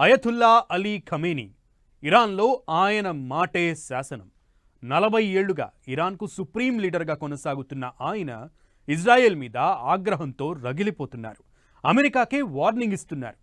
Ayatollah Ali Khamenei ఇరాన్లో ఆయన మాటే శాసనం. నలభై ఏళ్ళుగా ఇరాన్కు సుప్రీం లీడర్గా కొనసాగుతున్న ఆయన ఇజ్రాయెల్ మీద ఆగ్రహంతో రగిలిపోతున్నారు. అమెరికాకే వార్నింగ్ ఇస్తున్నారు.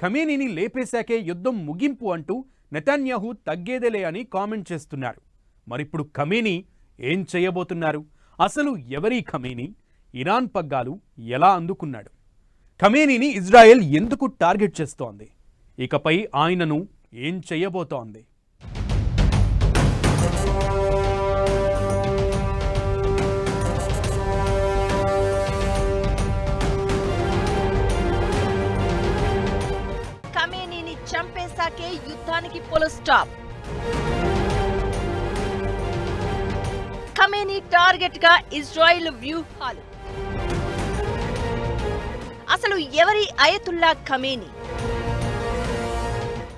ఖమేనీని లేపేశాకే యుద్ధం ముగింపు అంటూ నెతన్యాహు తగ్గేదేలే అని కామెంట్ చేస్తున్నారు. మరిప్పుడు ఖమేనీ ఏం చేయబోతున్నారు? అసలు ఎవరి ఖమేనీ? ఇరాన్ పగ్గాలు ఎలా అందుకున్నాడు? ఖమేనీని ఇజ్రాయెల్ ఎందుకు టార్గెట్ చేస్తోంది? ఇకపై ఆయనను ఏం చేయబోతోంది? కమేనీని చంపేశాకే యుద్ధానికి పొలు స్టాప్ ఖమేనీ టార్గెట్గా ఇజ్రాయిల్ వ్యూహాలు. అసలు ఎవరి అయతుల్లా ఖమేనీ?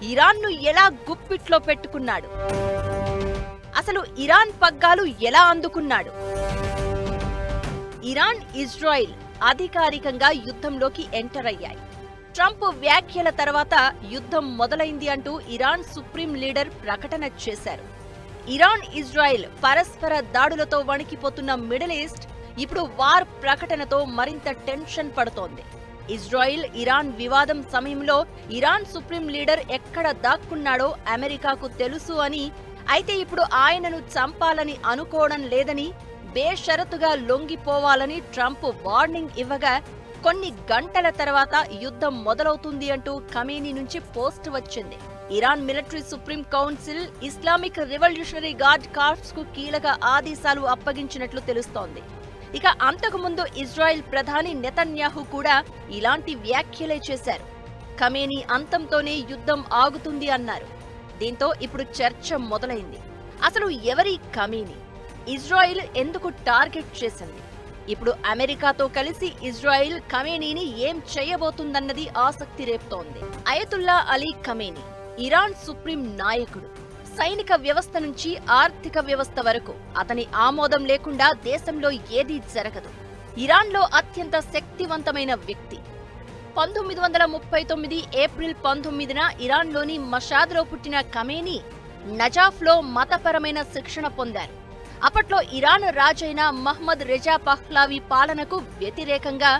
ఇరాన్ను ఎలా గుప్పిట్లో పెట్టుకున్నాడు? అసలు ఇరాన్ పగ్గాలు ఎలా అందుకున్నాడు? ఇరాన్ ఇజ్రాయిల్ అధికారికంగా యుద్ధంలోకి ఎంటర్ అయ్యాయి. ట్రంప్ వ్యాఖ్యల తర్వాత యుద్ధం మొదలైంది అంటూ ఇరాన్ సుప్రీం లీడర్ ప్రకటన చేశారు. ఇరాన్ ఇజ్రాయెల్ పరస్పర దాడులతో వణికిపోతున్న మిడిల్ ఈస్ట్ ఇప్పుడు వార్ ప్రకటనతో మరింత టెన్షన్ పడుతోంది. ఇజ్రాయిల్ ఇరాన్ వివాదం సమయంలో ఇరాన్ సుప్రీం లీడర్ ఎక్కడ దాక్కున్నాడో అమెరికాకు తెలుసు అని అయితే ఇప్పుడు ఆయనను చంపాలని అనుకోవడం లేదని బేషరతుగా లొంగిపోవాలని ట్రంప్ వార్నింగ్ ఇవ్వగా కొన్ని గంటల తర్వాత యుద్ధం మొదలవుతుంది అంటూ కమీనీ నుంచి పోస్ట్ వచ్చింది. Iran military supreme council Islamic revolutionary guard కార్ప్స్కు కీలక ఆదేశాలు అప్పగించినట్లు తెలుస్తోంది. ఇక అంతకుముందు ఇజ్రాయెల్ ప్రధాని నెతన్యాహు కూడా ఇలాంటి వ్యాఖ్యలే చేశారు. ఖమేని అంతంతోనే యుద్ధం ఆగుతుంది అన్నారు. దీంతో ఇప్పుడు చర్చ మొదలైంది. అసలు ఎవరి ఖమేని? ఇజ్రాయిల్ ఎందుకు టార్గెట్ చేసింది? ఇప్పుడు అమెరికాతో కలిసి ఇజ్రాయిల్ ఖమేనీని ఏం చేయబోతుందన్నది ఆసక్తి రేపుతోంది. Ayatollah Ali Khamenei Iran supreme నాయకుడు. సైనిక వ్యవస్థ నుంచి ఆర్థిక వ్యవస్థ వరకు అతని ఆమోదం లేకుండా దేశంలో ఏదీ జరగదు. ఇరాన్లో అత్యంత శక్తివంతమైన వ్యక్తి. పంతొమ్మిది వందల ముప్పై తొమ్మిది ఏప్రిల్ పంతొమ్మిదిన ఇరాన్లోని మషాద్లో పుట్టిన కమేని నజాఫ్లో మతపరమైన శిక్షణ పొందారు. అప్పట్లో ఇరాన్ రాజైన మహ్మద్ రెజా పహ్లావి పాలనకు వ్యతిరేకంగా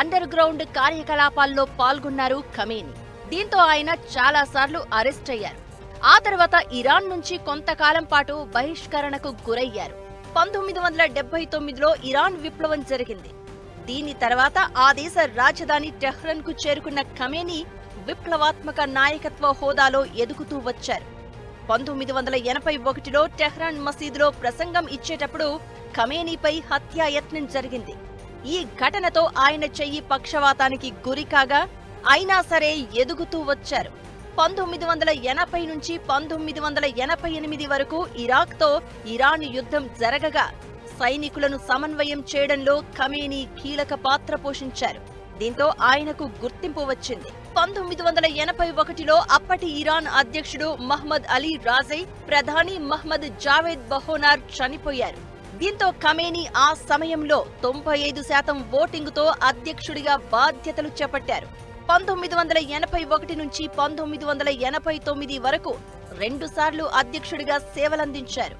అండర్ గ్రౌండ్ కార్యకలాపాల్లో పాల్గొన్నారు ఖమేనీ. దీంతో ఆయన చాలాసార్లు అరెస్ట్ అయ్యారు. ఆ తర్వాత ఇరాన్ నుంచి కొంతకాలం పాటు బహిష్కరణకు గురయ్యారు. పంతొమ్మిది వందల డెబ్బై తొమ్మిదిలో ఇరాన్ విప్లవం జరిగింది. దీని తర్వాత ఆ దేశ రాజధాని టెహ్రన్కు చేరుకున్న ఖమేనీ విప్లవాత్మక నాయకత్వ హోదాలో ఎదుగుతూ వచ్చారు. పంతొమ్మిది వందల ఎనభై ఒకటిలో టెహ్రాన్ మసీదులో ప్రసంగం ఇచ్చేటప్పుడు ఖమేనీపై హత్యాయత్నం జరిగింది. ఈ ఘటనతో ఆయన చెయ్యి పక్షవాతానికి గురికాగా అయినా సరే ఎదుగుతూ వచ్చారు. పంతొమ్మిది వందల ఎనభై నుంచి పంతొమ్మిది వందల ఎనభై ఎనిమిది వరకు ఇరాక్తో ఇరాన్ యుద్ధం జరగగా. సైనికులను సమన్వయం చేయడంలో ఖమేనీ కీలక పాత్ర పోషించారు. దీంతో ఆయనకు గుర్తింపు వచ్చింది. పంతొమ్మిది వందల ఎనభై ఒకటిలో అప్పటి ఇరాన్ అధ్యక్షుడు మహ్మద్ అలీ రాజై ప్రధాని మహ్మద్ జావేద్ బహోనార్ చనిపోయారు. దీంతో ఖమేనీ ఆ సమయంలో తొంభై ఐదు శాతం ఓటింగుతో అధ్యక్షుడిగా బాధ్యతలు చేపట్టారు. పంతొమ్మిది వందల ఎనభై ఒకటి నుంచి పంతొమ్మిది వందల ఎనభై తొమ్మిది వరకు రెండుసార్లు అధ్యక్షుడిగా సేవలందించారు.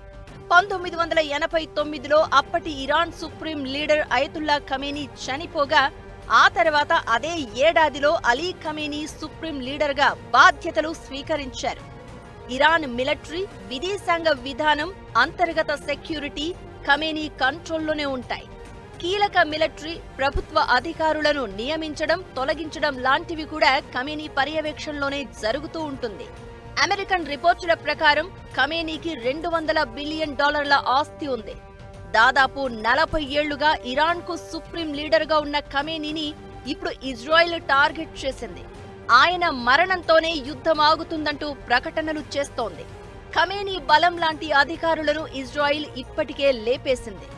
పంతొమ్మిది వందల ఎనభై తొమ్మిదిలో అప్పటి Iran supreme leader Ayatollah Khamenei చనిపోగా ఆ తర్వాత అదే ఏడాదిలో అలీ ఖమేనీ సుప్రీం లీడర్గా బాధ్యతలు స్వీకరించారు. ఇరాన్ మిలిటరీ విదేశాంగ విధానం అంతర్గత సెక్యూరిటీ ఖమేనీ కంట్రోల్లోనే ఉంటాయి. కీలక మిలిటరీ ప్రభుత్వ అధికారులను నియమించడం తొలగించడం లాంటివి కూడా కమేనీ పర్యవేక్షణలోనే జరుగుతూ ఉంటుంది. అమెరికన్ రిపోర్టుల ప్రకారం కమేనీకి రెండు వందల బిలియన్ డాలర్ల ఆస్తి ఉంది. దాదాపు నలభై ఏళ్ళుగా ఇరాన్కు సుప్రీం లీడర్గా ఉన్న కమేనీని ఇప్పుడు ఇజ్రాయెల్ టార్గెట్ చేసింది. ఆయన మరణంతోనే యుద్ధం ఆగుతుందంటూ ప్రకటనలు చేస్తోంది. ఖమేనీ బలం లాంటి అధికారులను ఇజ్రాయిల్ ఇప్పటికే లేపేసింది.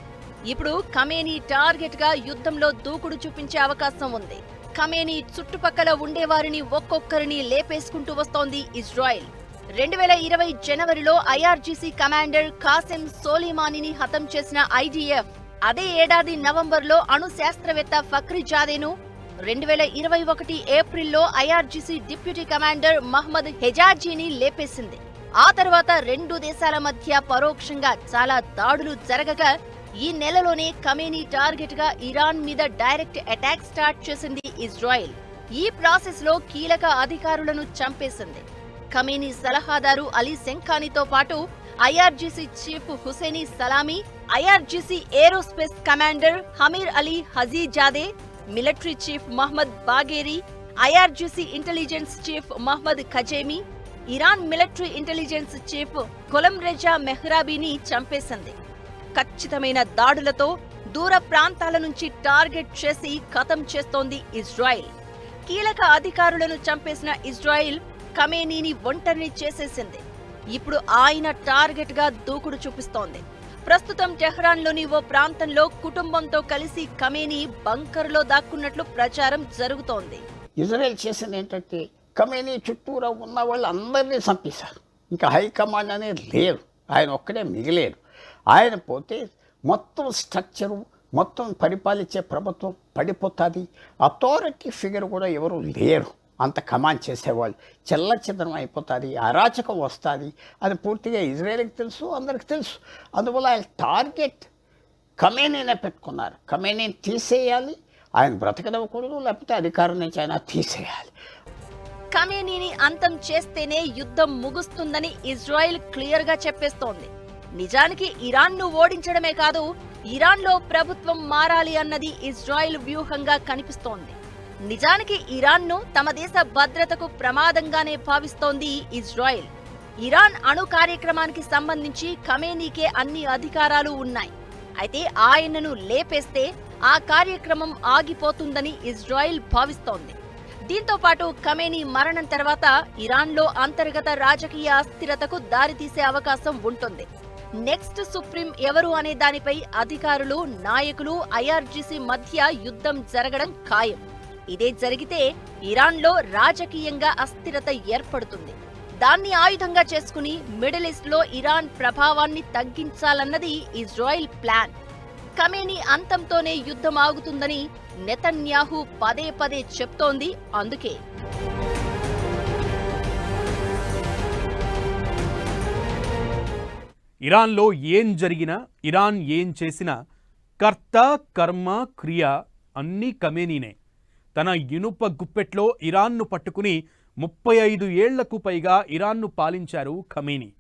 ఇప్పుడు కమేనీ టార్గెట్గా యుద్ధంలో దూకుడు చూపించే అవకాశం ఉంది. కమేనీ చుట్టుపక్కల ఉండేవారిని ఒక్కొక్కరిని లేపేసుకుంటూ వస్తోంది ఇజ్రాయెల్. రెండు వేల ఇరవై జనవరిలో ఐఆర్జీసీ కమాండర్ కాసిం సోలిమానిని హతం చేసిన ఐడిఎఫ్ అదే ఏడాది నవంబర్లో అణు శాస్త్రవేత్త ఫక్రీ జాదేను రెండు వేల ఇరవై ఒకటి ఏప్రిల్లో ఐఆర్జీసీ డిప్యూటీ కమాండర్ మహ్మద్ హెజాజీని లేపేసింది. ఆ తర్వాత రెండు దేశాల మధ్య పరోక్షంగా చాలా దాడులు జరగగా ఈ నెలలోనే కమేనీ టార్గెట్గా ఇరాన్ మీద డైరెక్ట్ అటాక్ స్టార్ట్ చేసింది ఇజ్రాయెల్. ఈ ప్రాసెస్లో కీలక అధికారులను చంపేసింది. కమేనీ సలహాదారు అలీ శంఖానీతో పాటు IRGC chief Hosseini Salami IRGC aerospace commander Amir Ali Hajizadeh military chief Mohammad Bagheri IRGC intelligence chief Mohammad Kazemi Iran military intelligence chief Gholam Reza మెహ్రాబీని చంపేసింది. ఖచ్చితమైన దాడులతో దూర ప్రాంతాల నుంచి టార్గెట్ చేసి ఖతం చేస్తోంది ఇజ్రాయిల్. కీలక అధికారులను చంపేసిన ఇజ్రాయిల్ కమేనీని ఒంటరిని చేసేసింది. ఇప్పుడు ఆయన టార్గెట్గా దూకుడు చూపిస్తోంది. ప్రస్తుతం టెహ్రాన్లోని ఓ ప్రాంతంలో కుటుంబంతో కలిసి కమేనీ బంకర్లో దాక్కున్నట్లు ప్రచారం జరుగుతోంది. ఇజ్రాయెల్ చేసింది ఏంటంటే కమేనీ చుట్టూరా ఉన్న వాళ్ళు అందరినీ చంపేశారు. ఇంకా హైకమాండ్ అనేది లేరు ఆయన ఒక్కడే మిగిలేరు. ఆయన పోతే మొత్తం స్ట్రక్చరు మొత్తం పరిపాలించే ప్రభుత్వం పడిపోతుంది. అథారిటీ ఫిగర్ కూడా ఎవరు లేరు. అంత కమాండ్ చేసేవాళ్ళు. చెల్ల చిత్రం అయిపోతుంది అరాచకం వస్తుంది. అది పూర్తిగా ఇజ్రాయెల్కి తెలుసు అందరికి తెలుసు. అందువల్ల ఆయన టార్గెట్ కమేనీనే పెట్టుకున్నారు. కమేనీని తీసేయాలి. ఆయన బ్రతకదవకూడదు లేకపోతే అధికారం నుంచి ఆయన తీసేయాలి. కమేనీని అంతం చేస్తేనే యుద్ధం ముగుస్తుందని ఇజ్రాయెల్ క్లియర్గా చెప్పేస్తోంది. నిజానికి ఇరాన్ను ఓడించడమే కాదు ఇరాన్లో ప్రభుత్వం మారాలి అన్నది ఇజ్రాయెల్ వ్యూహంగా కనిపిస్తోంది. నిజానికి ఇరాన్ను తమ దేశ భద్రతకు ప్రమాదంగానే భావిస్తోంది ఇజ్రాయెల్. ఇరాన్ అణు కార్యక్రమానికి సంబంధించి ఖమేనీకే అన్ని అధికారాలు ఉన్నాయి. అయితే ఆయనను లేపేస్తే ఆ కార్యక్రమం ఆగిపోతుందని ఇజ్రాయెల్ భావిస్తోంది. దీంతో పాటు ఖమేనీ మరణం తర్వాత ఇరాన్లో అంతర్గత రాజకీయ అస్థిరతకు దారితీసే అవకాశం ఉంటుంది. నెక్స్ట్ సుప్రీం ఎవరు అనే దానిపై అధికారులు నాయకులు ఐఆర్జీసీ మధ్య యుద్ధం జరగడం ఖాయం. ఇదే జరిగితే ఇరాన్లో రాజకీయంగా అస్థిరత ఏర్పడుతుంది. దాన్ని ఆయుధంగా చేసుకుని మిడిల్ ఈస్ట్లో ఇరాన్ ప్రభావాన్ని తగ్గించాలన్నది ఇజ్రాయిల్ ప్లాన్. కమేని అంతంతోనే యుద్ధం ఆగుతుందని నెతన్యాహు పదే పదే చెప్తోంది అందుకే. ఇరాన్లో ఏం జరిగినా ఇరాన్ ఏం చేసినా కర్త కర్మ క్రియ అన్నీ కమేనీనే. తన ఇనుప గుప్పెట్లో ఇరాన్ను పట్టుకుని ముప్పై ఐదు ఏళ్ళకు పైగా ఇరాన్ను పాలించారు ఖమేనీ.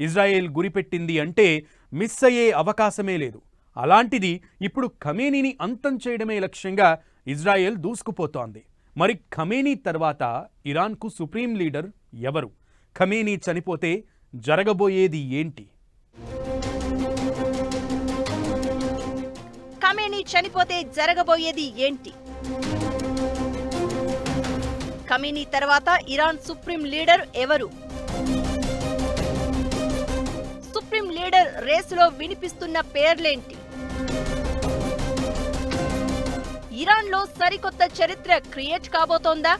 ఇజ్రాయెల్ గురిపెట్టింది అంటే మిస్ అయ్యే అవకాశమే లేదు. అలాంటిది ఇప్పుడు ఖమేనీని అంతం చేయడమే లక్ష్యంగా ఇజ్రాయెల్ దూసుకుపోతోంది. మరి ఖమేనీ తర్వాత ఇరాన్కు సుప్రీం లీడర్ ఎవరు? ఖమేనీ చనిపోతే జరగబోయేది ఏంటి? ఖమేనీ చనిపోతే జరగబోయేది ఏంటి? ఖమేనీ తర్వాత ఇరాన్ సుప్రీం లీడర్ ఎవరు? సుప్రీం లీడర్ రేసులో వినిపిస్తున్న పేర్లేంటి? ఇరాన్లో సరికొత్త చరిత్ర క్రియేట్ కాబోతోందా?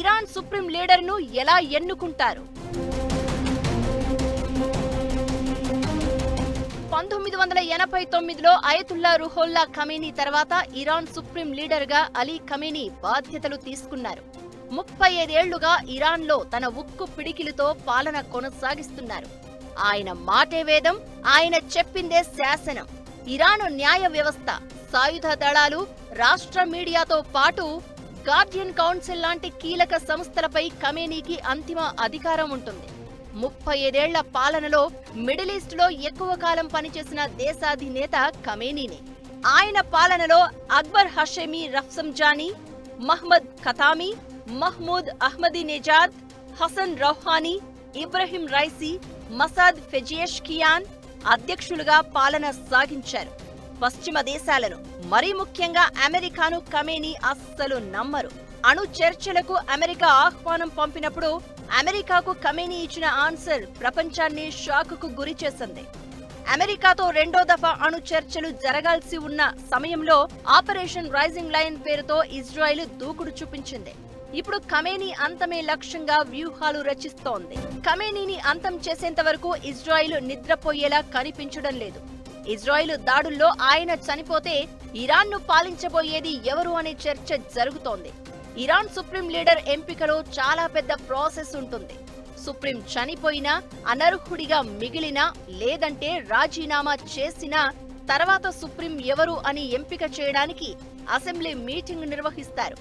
ఇరాన్ సుప్రీం లీడర్ను ఎలా ఎన్నుకుంటారు? పంతొమ్మిది వందల ఎనభై తొమ్మిదిలో అయతుల్లా రుహోల్లా ఖమేనీ తర్వాత ఇరాన్ సుప్రీం లీడర్గా అలీ ఖమేనీ బాధ్యతలు తీసుకున్నారు. ముప్పై ఐదేళ్ళుగా ఇరాన్లో తన ఉక్కు పిడికిలితో పాలన కొనసాగిస్తున్నారు. ఆయన మాటే వేదం ఆయన చెప్పిందే శాసనం. ఇరాను న్యాయ వ్యవస్థ సాయుధ దళాలు రాష్ట్ర మీడియాతో పాటు గార్డియన్ కౌన్సిల్ లాంటి కీలక సంస్థలపై ఖమేనీకి అంతిమ అధికారం ఉంటుంది. ముప్పై ఐదేళ్ళ పాలనలో మిడిల్ ఈస్ట్లో ఎక్కువ కాలం పనిచేసిన దేశాధినేత కమేనీనే ఆయన పాలనలో Akbar Hashemi Rafsanjani Mohammad Khatami Mahmoud Ahmadinejad Hassan Rouhani Ebrahim Raisi Masoud Pezeshkian అధ్యక్షులుగా పాలన సాగించారు. పశ్చిమ దేశాలను మరీ ముఖ్యంగా అమెరికాను కమేనీ అస్సలు నమ్మరు. అణు చర్చలకు అమెరికా ఆహ్వానం పంపినప్పుడు అమెరికాకు కమేనీ ఇచ్చిన ఆన్సర్ ప్రపంచాన్ని షాక్కు గురి చేసింది. అమెరికాతో రెండో దఫా అణు చర్చలు జరగాల్సి ఉన్న సమయంలో ఆపరేషన్ రైజింగ్ లైన్ పేరుతో ఇజ్రాయెల్ దూకుడు చూపించింది. ఇప్పుడు కమేనీ అంతమే లక్ష్యంగా వ్యూహాలు రచిస్తోంది. కమేనీని అంతం చేసేంత వరకు ఇజ్రాయిల్ నిద్రపోయేలా కనిపించడం లేదు. ఇజ్రాయిల్ దాడుల్లో ఆయన చనిపోతే ఇరాన్ను పాలించబోయేది ఎవరు అనే చర్చ జరుగుతోంది. ఇరాన్ సుప్రీం లీడర్ ఎంపికలో చాలా పెద్ద ప్రాసెస్ ఉంటుంది. సుప్రీం చనిపోయినా అనర్హుడిగా మిగిలినా లేదంటే రాజీనామా చేసినా తర్వాత సుప్రీం ఎవరు అని ఎంపిక చేయడానికి అసెంబ్లీ మీటింగ్ నిర్వహిస్తారు.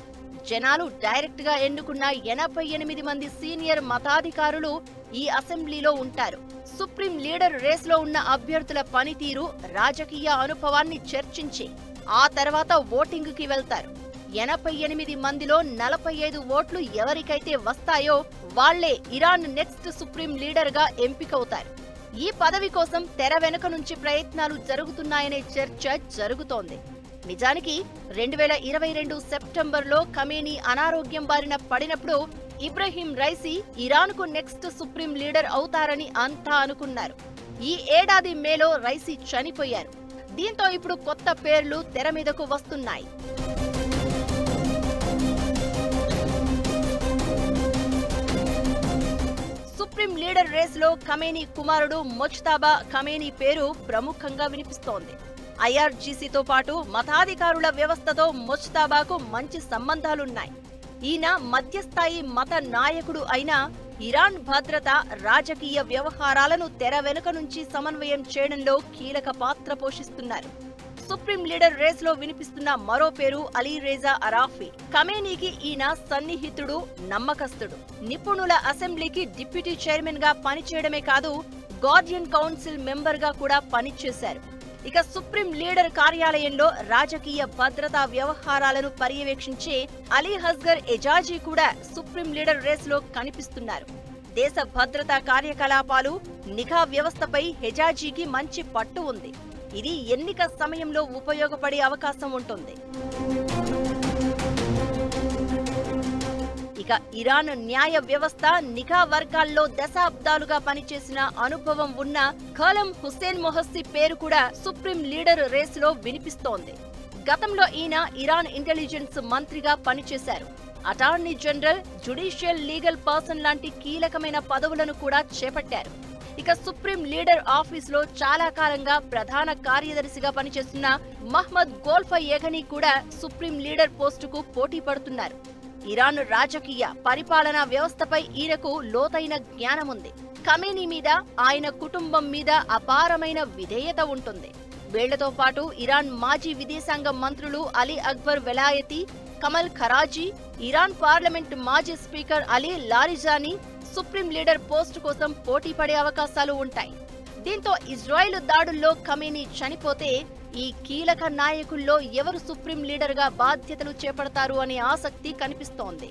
జనాలు డైరెక్ట్గా ఎన్నుకున్న ఎనభై ఎనిమిది మంది సీనియర్ మతాధికారులు ఈ అసెంబ్లీలో ఉంటారు. సుప్రీం లీడర్ రేస్లో ఉన్న అభ్యర్థుల పనితీరు రాజకీయ అనుభవాన్ని చర్చించి ఆ తర్వాత ఓటింగ్కి వెళ్తారు. ఎనభై ఎనిమిది మందిలో నలభై ఐదు ఓట్లు ఎవరికైతే వస్తాయో వాళ్ళే ఇరాన్ నెక్స్ట్ సుప్రీం లీడర్గా ఎంపికవుతారు. ఈ పదవి కోసం తెర వెనుక నుంచి ప్రయత్నాలు జరుగుతున్నాయనే చర్చ జరుగుతోంది. నిజానికి రెండు వేల ఇరవై రెండు సెప్టెంబర్లో ఖమేనీ అనారోగ్యం బారిన పడినప్పుడు ఇబ్రహీం రైసీ ఇరాన్కు నెక్స్ట్ సుప్రీం లీడర్ అవుతారని అంతా అనుకున్నారు. ఈ ఏడాది మేలో రైసీ చనిపోయారు. దీంతో ఇప్పుడు కొత్త పేర్లు తెర మీదకు వస్తున్నాయి. లీడర్ రేస్లో ఖమేనీ కుమారుడు మొజ్తాబా ఖమేనీ పేరు ప్రముఖంగా వినిపిస్తోంది. ఐఆర్జీసీతో పాటు మతాధికారుల వ్యవస్థతో మొజ్తాబాకు మంచి సంబంధాలున్నాయి. ఈయన మధ్యస్థాయి మత నాయకుడు అయిన ఇరాన్ భద్రత రాజకీయ వ్యవహారాలను తెర వెనుక నుంచి సమన్వయం చేయడంలో కీలక పాత్ర పోషిస్తున్నారు. సుప్రీం లీడర్ రేస్లో వినిపిస్తున్న మరో పేరు అలీ రేజా అరాఫీ. కమేనీకి ఈయన సన్నిహితుడు నమ్మకస్తుడు. నిపుణుల అసెంబ్లీకి డిప్యూటీ చైర్మన్గా పనిచేయడమే కాదు గార్డియన్ కౌన్సిల్ మెంబర్గా కూడా పనిచేశారు. ఇక సుప్రీం లీడర్ కార్యాలయంలో రాజకీయ భద్రతా వ్యవహారాలను పర్యవేక్షించే అలీ హస్గర్ ఎజాజీ కూడా సుప్రీం లీడర్ రేస్లో కనిపిస్తున్నారు. దేశ భద్రతా కార్యకలాపాలు నిఘా వ్యవస్థపై హెజాజీకి మంచి పట్టు ఉంది. ఇది ఎన్నిక సమయంలో ఉపయోగపడే అవకాశం ఉంటుంది. ఇక ఇరాన్ న్యాయ వ్యవస్థ నిఘా వర్గాల్లో దశాబ్దాలుగా పనిచేసిన అనుభవం ఉన్న ఖలం హుస్సేన్ మొహస్సి పేరు కూడా సుప్రీం లీడర్ రేసులో వినిపిస్తోంది. గతంలో ఈయన ఇరాన్ ఇంటెలిజెన్స్ మంత్రిగా పనిచేశారు. Attorney general judicial legal person లాంటి కీలకమైన పదవులను కూడా చేపట్టారు. ఇక సుప్రీం లీడర్ ఆఫీసులో చాలా కాలంగా ప్రధాన కార్యదర్శిగా పనిచేస్తున్న మహ్మద్ గోల్ఫా ఏఘని కూడా సుప్రీం లీడర్ పోస్టుకు పోటీ పడుతున్నారు. ఇరాన్ రాజకీయ పరిపాలనా వ్యవస్థపై ఈయనకు లోతైన జ్ఞానముంది. కమేనీ మీద ఆయన కుటుంబం మీద అపారమైన విధేయత ఉంటుంది. వీళ్ళతో పాటు ఇరాన్ మాజీ విదేశాంగ మంత్రులు Ali Akbar Velayati Kamal Kharazi Iran parliament మాజీ speaker Ali Larijani supreme leader post కోసం పోటీ పడే అవకాశాలు ఉంటాయి. దీంతో ఇజ్రాయెల్ దాడుల్లో కమీని చనిపోతే ఈ కీలక నాయకుల్లో ఎవరు సుప్రీం లీడర్గా బాధ్యతలు చేపడతారు అనే ఆసక్తి కనిపిస్తోంది.